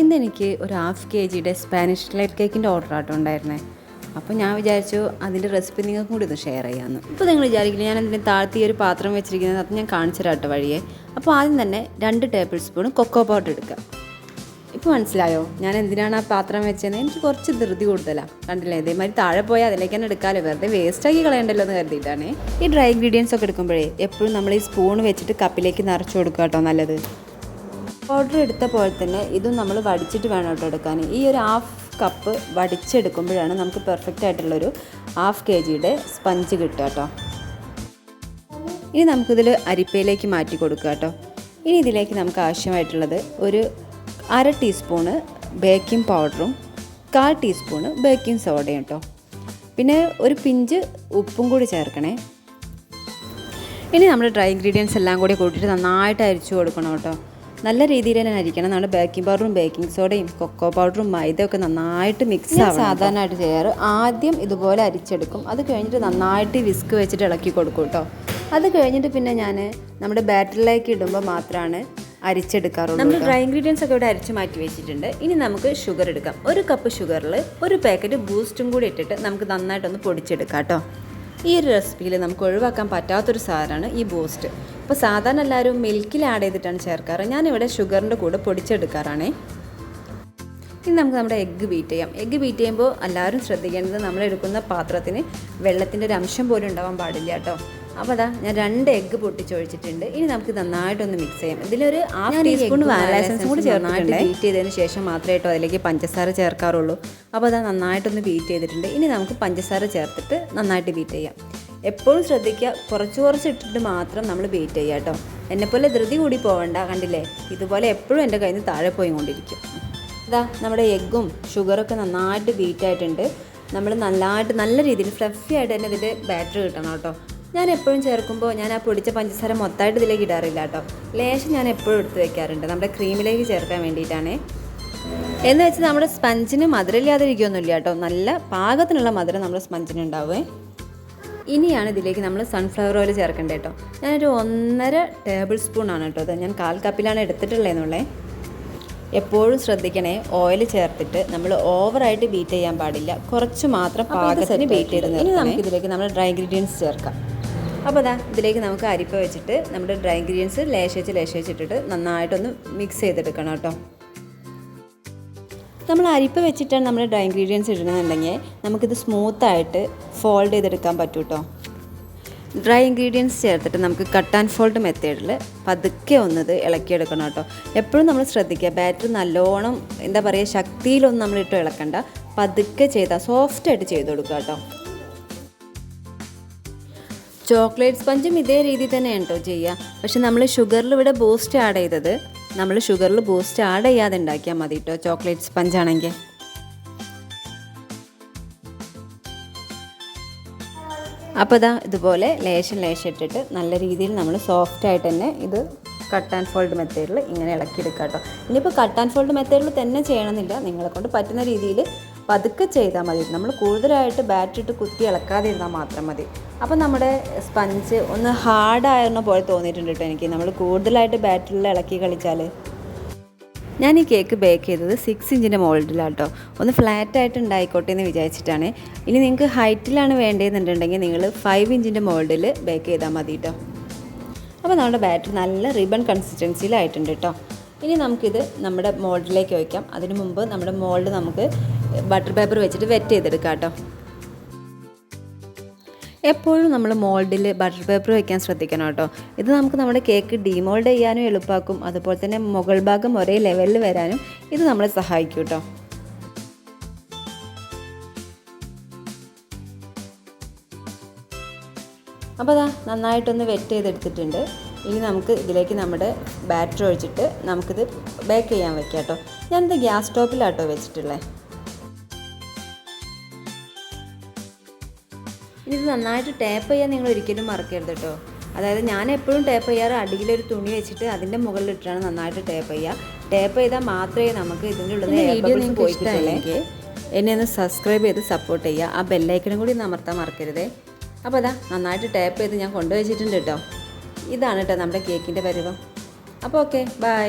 ഇന്ന് എനിക്ക് ഒരു ഹാഫ് കെ ജിയുടെ സ്പാനിഷ് ലൈറ്റ് കേക്കിന്റെ ഓർഡർ ആട്ടോ ഉണ്ടായിരുന്നേ. അപ്പോൾ ഞാൻ വിചാരിച്ചു അതിന്റെ റെസിപ്പി നിങ്ങൾക്കും കൂടി ഒന്ന് ഷെയർ ചെയ്യാമെന്ന് ഇപ്പോൾ നിങ്ങൾ വിചാരിക്കില്ല ഞാൻ അതിന്റെ താഴ്ത്തി ഒരു പാത്രം വെച്ചിരിക്കുന്നത് അത് ഞാൻ കാണിച്ചു തരാട്ടോ വഴിയെ. അപ്പോൾ ആദ്യം തന്നെ രണ്ട് ടേബിൾ സ്പൂൺ കൊക്കോ പൗഡർ എടുക്കുക ഇപ്പോൾ മനസ്സിലായോ? ഞാൻ എന്തിനാണ് ആ പാത്രം വെച്ചതെന്ന് എനിക്ക് കുറച്ച് ധൃതി കൂടുതലാണ് കണ്ടില്ലേ? ഇതേമാതിരി താഴെ പോയാൽ അതിലേക്ക് തന്നെ എടുക്കാമല്ലോ വെറുതെ വേസ്റ്റാക്കി കളയണ്ടല്ലോ എന്ന് കരുതിയിട്ടാണ്. ഈ ഡ്രൈ ഇൻഗ്രീഡിയൻസ് ഒക്കെ എടുക്കുമ്പോഴേ എപ്പോഴും നമ്മൾ ഈ സ്പൂൺ വെച്ചിട്ട് കപ്പിലേക്ക് നിറച്ചു കൊടുക്കുക കേട്ടോ നല്ലത്. പൗഡർ എടുത്ത പോലെ തന്നെ ഇതും നമ്മൾ വടിച്ചിട്ട് വേണം കേട്ടോ എടുക്കാൻ. ഈ ഒരു ഹാഫ് കപ്പ് വടിച്ചെടുക്കുമ്പോഴാണ് നമുക്ക് പെർഫെക്റ്റ് ആയിട്ടുള്ളൊരു ഹാഫ് കെ ജിയുടെ സ്പഞ്ച് കിട്ടുക കേട്ടോ. ഇനി നമുക്കിതിൽ അരിപ്പയിലേക്ക് മാറ്റി കൊടുക്കുക കേട്ടോ. ഇനി ഇതിലേക്ക് നമുക്ക് ആവശ്യമായിട്ടുള്ളത് ഒരു അര ടീസ്പൂണ് ബേക്കിംഗ് പൗഡറും കാൽ ടീസ്പൂണ് ബേക്കിംഗ് സോഡയും കേട്ടോ. പിന്നെ ഒരു പിഞ്ച് ഉപ്പും കൂടി ചേർക്കണേ. ഇനി നമ്മൾ ഡ്രൈ ഇൻഗ്രീഡിയൻസ് എല്ലാം കൂടി കൂട്ടിയിട്ട് നന്നായിട്ട് അരിച്ചു കൊടുക്കണം കേട്ടോ. നല്ല രീതിയിൽ തന്നെ അരിക്കണം നമ്മുടെ ബേക്കിംഗ് പൗഡറും ബേക്കിംഗ് സോഡയും കൊക്കോ പൗഡറും മൈദയൊക്കെ നന്നായിട്ട് മിക്സ് ആവും സാധാരണയായിട്ട് ചെയ്യാറ്. ആദ്യം ഇതുപോലെ അരിച്ചെടുക്കും. അത് കഴിഞ്ഞിട്ട് നന്നായിട്ട് വിസ്ക് വെച്ചിട്ട് ഇളക്കി കൊടുക്കും കേട്ടോ. അത് കഴിഞ്ഞിട്ട് പിന്നെ ഞാൻ നമ്മുടെ ബാറ്ററിലേക്ക് ഇടുമ്പോൾ മാത്രമാണ് അരിച്ചെടുക്കാറുള്ളത് നമ്മൾ ഡ്രൈ ഇൻഗ്രീഡിയൻസ് ഒക്കെ ഇവിടെ അരിച്ച് മാറ്റി വെച്ചിട്ടുണ്ട്. ഇനി നമുക്ക് ഷുഗർ എടുക്കാം. ഒരു കപ്പ് ഷുഗറിൽ ഒരു പാക്കറ്റ് ബൂസ്റ്റും കൂടി ഇട്ടിട്ട് നമുക്ക് നന്നായിട്ടൊന്ന് പൊടിച്ചെടുക്കാം കേട്ടോ. ഈ ഒരു റെസിപ്പിയിൽ നമുക്ക് ഒഴിവാക്കാൻ പറ്റാത്തൊരു സാധനമാണ് ഈ ബൂസ്റ്റ് ഇപ്പോൾ സാധാരണ എല്ലാവരും മിൽക്കിൽ ആഡ് ചെയ്തിട്ടാണ് ചേർക്കാറ്. ഞാനിവിടെ ഷുഗറിന്റെ കൂടെ പൊടിച്ചെടുക്കാറാണേ. ഇനി നമുക്ക് നമ്മുടെ എഗ്ഗ് ബീറ്റ് ചെയ്യാം. എഗ്ഗ് ബീറ്റ് ചെയ്യുമ്പോൾ എല്ലാവരും ശ്രദ്ധിക്കേണ്ടത് നമ്മളെടുക്കുന്ന പാത്രത്തിന് വെള്ളത്തിന്റെ ഒരു അംശം പോലും ഉണ്ടാവാൻ പാടില്ല കേട്ടോ. അപ്പോൾ അതാ ഞാൻ രണ്ട് എഗ്ഗ് പൊട്ടിച്ചൊഴിച്ചിട്ടുണ്ട്. ഇനി നമുക്ക് നന്നായിട്ടൊന്ന് മിക്സ് ചെയ്യാം. ഇതിലൊരു ഹാഫ് ടീസ്പൂൺ വാനില എസൻസ് കൂടി ചേർന്നായിട്ട് ബീറ്റ് ചെയ്തതിന് ശേഷം മാത്രമേ കേട്ടോ അതിലേക്ക് പഞ്ചസാര ചേർക്കാറുള്ളൂ. അപ്പോൾ അതാ നന്നായിട്ടൊന്ന് ബീറ്റ് ചെയ്തിട്ടുണ്ട്. ഇനി നമുക്ക് പഞ്ചസാര ചേർത്തിട്ട് നന്നായിട്ട് ബീറ്റ് ചെയ്യാം. എപ്പോഴും ശ്രദ്ധിക്കുക കുറച്ച് കുറച്ച് ഇട്ടിട്ട് മാത്രം നമ്മൾ ബീറ്റ് ചെയ്യുക കേട്ടോ എന്നെപ്പോലെ ധൃതി കൂടി പോകണ്ട കണ്ടില്ലേ? ഇതുപോലെ എപ്പോഴും എന്റെ കയ്യിൽ നിന്ന് താഴെ പോയി കൊണ്ടിരിക്കും ഇതാ നമ്മുടെ എഗ്ഗും ഷുഗറൊക്കെ നന്നായിട്ട് ബീറ്റ് ആയിട്ടുണ്ട്. നമ്മൾ നല്ലതായിട്ട് നല്ല രീതിയിൽ ഫ്ലഫി ആയിട്ട് തന്നെ ഇതിന്റെ ബാറ്ററി കിട്ടണം കേട്ടോ ഞാൻ എപ്പോഴും ചേർക്കുമ്പോൾ ഞാൻ ആ പൊടിച്ച പഞ്ചസാര മൊത്തമായിട്ട് ഇതിലേക്ക് ഇടാറില്ല കേട്ടോ. ലേശം ഞാൻ എപ്പോഴും എടുത്ത് വെക്കാറുണ്ട്. നമ്മുടെ ക്രീമിലേക്ക് ചേർക്കാൻ വേണ്ടിയിട്ടാണേ. എന്ന് വെച്ച് നമ്മുടെ സ്പഞ്ചിന് മധുരമില്ലാതിരിക്കുകയൊന്നുമില്ല കേട്ടോ. നല്ല പാകത്തിനുള്ള മധുരം നമ്മുടെ സ്പഞ്ചിന് ഉണ്ടാവുമേ ഇനിയാണ് ഇതിലേക്ക് നമ്മൾ സൺഫ്ലവർ ഓയിൽ ചേർക്കേണ്ടത് കേട്ടോ. ഞാനൊരു ഒന്നര ടേബിൾ സ്പൂൺ ആണ് കേട്ടോ അത് ഞാൻ കാൽ കപ്പിലാണ് എടുത്തിട്ടുള്ളതെന്നുള്ളേ. എപ്പോഴും ശ്രദ്ധിക്കണേ ഓയിൽ ചേർത്തിട്ട് നമ്മൾ ഓവറായിട്ട് ബീറ്റ് ചെയ്യാൻ പാടില്ല. കുറച്ച് മാത്രം പാകത്തിന് ബീറ്റ് ചെയ്ത് ഇനി നമുക്കിതിലേക്ക് നമ്മൾ ഡ്രൈ ഇൻഗ്രീഡിയൻസ് ചേർക്കാം. അപ്പോൾ അതാ ഇതിലേക്ക് നമുക്ക് അരിപ്പ വെച്ചിട്ട് നമ്മുടെ ഡ്രൈ ഇൻഗ്രീഡിയൻസ് ലേശിച്ച് ലേശിച്ച് ഇട്ടിട്ട് നന്നായിട്ടൊന്ന് മിക്സ് ചെയ്തെടുക്കണം കേട്ടോ. നമ്മൾ അരിപ്പ വെച്ചിട്ടാണ് നമ്മുടെ ഡ്രൈ ഇൻഗ്രീഡിയൻസ് ഇടണമെന്നുണ്ടെങ്കിൽ നമുക്കിത് സ്മൂത്തായിട്ട് ഫോൾഡ് ചെയ്തെടുക്കാൻ പറ്റും കേട്ടോ. ഡ്രൈ ഇൻഗ്രീഡിയൻസ് ചേർത്തിട്ട് നമുക്ക് കട്ട് ആൻഡ് ഫോൾഡ് മെത്തേഡിൽ പതുക്കെ ഒന്നത് ഇളക്കിയെടുക്കണം കേട്ടോ. എപ്പോഴും നമ്മൾ ശ്രദ്ധിക്കുക ബാറ്റർ നല്ലോണം എന്താ പറയുക ശക്തിയിലൊന്നും നമ്മളിട്ട് ഇളക്കണ്ട. പതുക്കെ ചെയ്താൽ സോഫ്റ്റായിട്ട് ചെയ്ത് കൊടുക്കുക കേട്ടോ. ചോക്ലേറ്റ് സ്പഞ്ചും ഇതേ രീതിയിൽ തന്നെയാണ് കേട്ടോ ചെയ്യുക പക്ഷെ നമ്മൾ ഷുഗറിൽ ഇവിടെ ബൂസ്റ്റ് ആഡ് ചെയ്തത് നമ്മൾ ഷുഗറിൽ ബൂസ്റ്റ് ആഡ് ചെയ്യാതെ ഉണ്ടാക്കിയാൽ മതി കേട്ടോ ചോക്ലേറ്റ് സ്പഞ്ച് ആണെങ്കിൽ. അപ്പോൾ ഇതാ ഇതുപോലെ ലേശം ലേശം ഇട്ടിട്ട് നല്ല രീതിയിൽ നമ്മൾ സോഫ്റ്റ് ആയിട്ട് തന്നെ ഇത് കട്ട് ആൻഡ് ഫോൾഡ് മെത്തേഡിൽ ഇങ്ങനെ ഇളക്കിയെടുക്കുക കേട്ടോ ഇനിയിപ്പോൾ കട്ട് ആൻഡ് ഫോൾഡ് മെത്തേഡിൽ തന്നെ ചെയ്യണമെന്നില്ല. നിങ്ങളെ കൊണ്ട് പറ്റുന്ന രീതിയിൽ പതുക്കെ ചെയ്താൽ മതി. നമ്മൾ കൂടുതലായിട്ട് ബാറ്റ് ഇട്ട് കുത്തി ഇളക്കാതെ ഇരുന്നാൽ മാത്രം മതി. അപ്പോൾ നമ്മുടെ സ്പഞ്ച് ഒന്ന് ഹാർഡായിരുന്ന പോലെ തോന്നിയിട്ടുണ്ട് കേട്ടോ എനിക്ക്. നമ്മൾ കൂടുതലായിട്ട് ബാറ്ററിൽ ഇളക്കി കളിച്ചാൽ ഞാൻ ഈ കേക്ക് ബേക്ക് ചെയ്തത് സിക്സ് ഇഞ്ചിന്റെ മോൾഡിലാണ് കേട്ടോ ഒന്ന് ഫ്ലാറ്റ് ആയിട്ട് ഉണ്ടായിക്കോട്ടെ എന്ന് വിചാരിച്ചിട്ടാണ്. ഇനി നിങ്ങൾക്ക് ഹൈറ്റിലാണ് വേണ്ടതെന്നുണ്ടെങ്കിൽ നിങ്ങൾ ഫൈവ് ഇഞ്ചിന്റെ മോൾഡിൽ ബേക്ക് ചെയ്താൽ മതി കേട്ടോ അപ്പോൾ നമ്മുടെ ബാറ്ററി നല്ല റിബൺ കൺസിസ്റ്റൻസിയിലായിട്ടുണ്ട് കേട്ടോ ഇനി നമുക്കിത് നമ്മുടെ മോൾഡിലേക്ക് വയ്ക്കാം അതിനു മുമ്പ് നമ്മുടെ മോൾഡ് നമുക്ക് ബട്ടർ പേപ്പർ വെച്ചിട്ട് വെറ്റ് ചെയ്തെടുക്കാം കേട്ടോ. എപ്പോഴും നമ്മൾ മോൾഡിൽ ബട്ടർ പേപ്പർ വയ്ക്കാൻ ശ്രദ്ധിക്കണം കേട്ടോ. ഇത് നമുക്ക് നമ്മുടെ കേക്ക് ഡീമോൾഡ് ചെയ്യാനും എളുപ്പമാക്കും അതുപോലെ തന്നെ മുകൾ ഭാഗം ഒരേ ലെവലിൽ വരാനും ഇത് നമ്മളെ സഹായിക്കും കേട്ടോ. അപ്പോൾ അതാ നന്നായിട്ടൊന്ന് വെറ്റ് ചെയ്തെടുത്തിട്ടുണ്ട്. ഇനി നമുക്ക് ഇതിലേക്ക് നമ്മുടെ ബാറ്റർ ഒഴിച്ചിട്ട് നമുക്കിത് ബേക്ക് ചെയ്യാൻ വെക്കാം കേട്ടോ. ഞാനിത് ഗ്യാസ് സ്റ്റോപ്പിലാട്ടോ വെച്ചിട്ടുള്ളത് ഇനി ഇത് നന്നായിട്ട് ടാപ്പ് ചെയ്യാൻ നിങ്ങൾ ഒരിക്കലും മറക്കരുത് കേട്ടോ അതായത് ഞാൻ എപ്പോഴും ടാപ്പ് ചെയ്യാറ് അടിയിലൊരു തുണി വെച്ചിട്ട് അതിന്റെ മുകളിലിട്ടാണ് നന്നായിട്ട് ടാപ്പ് ചെയ്യുക ടാപ്പ് ചെയ്താൽ മാത്രമേ നമുക്ക് ഇതിന്റെ ഉള്ളിൽ വീഡിയോ നിങ്ങൾക്ക് ഇഷ്ടമായില്ലെങ്കിൽ എന്നെ ഒന്ന് സബ്സ്ക്രൈബ് ചെയ്ത് സപ്പോർട്ട് ചെയ്യുക ആ ബെല്ലൈക്കനും കൂടി അമർത്താൻ മറക്കരുതേ. അപ്പോൾ അതാ നന്നായിട്ട് ടാപ്പ് ചെയ്ത് ഞാൻ കൊണ്ടുവച്ചിട്ടുണ്ട് കേട്ടോ ഇതാണ് കേട്ടോ നമ്മുടെ കേക്കിന്റെ പരുവം. അപ്പോൾ ഓക്കെ ബൈ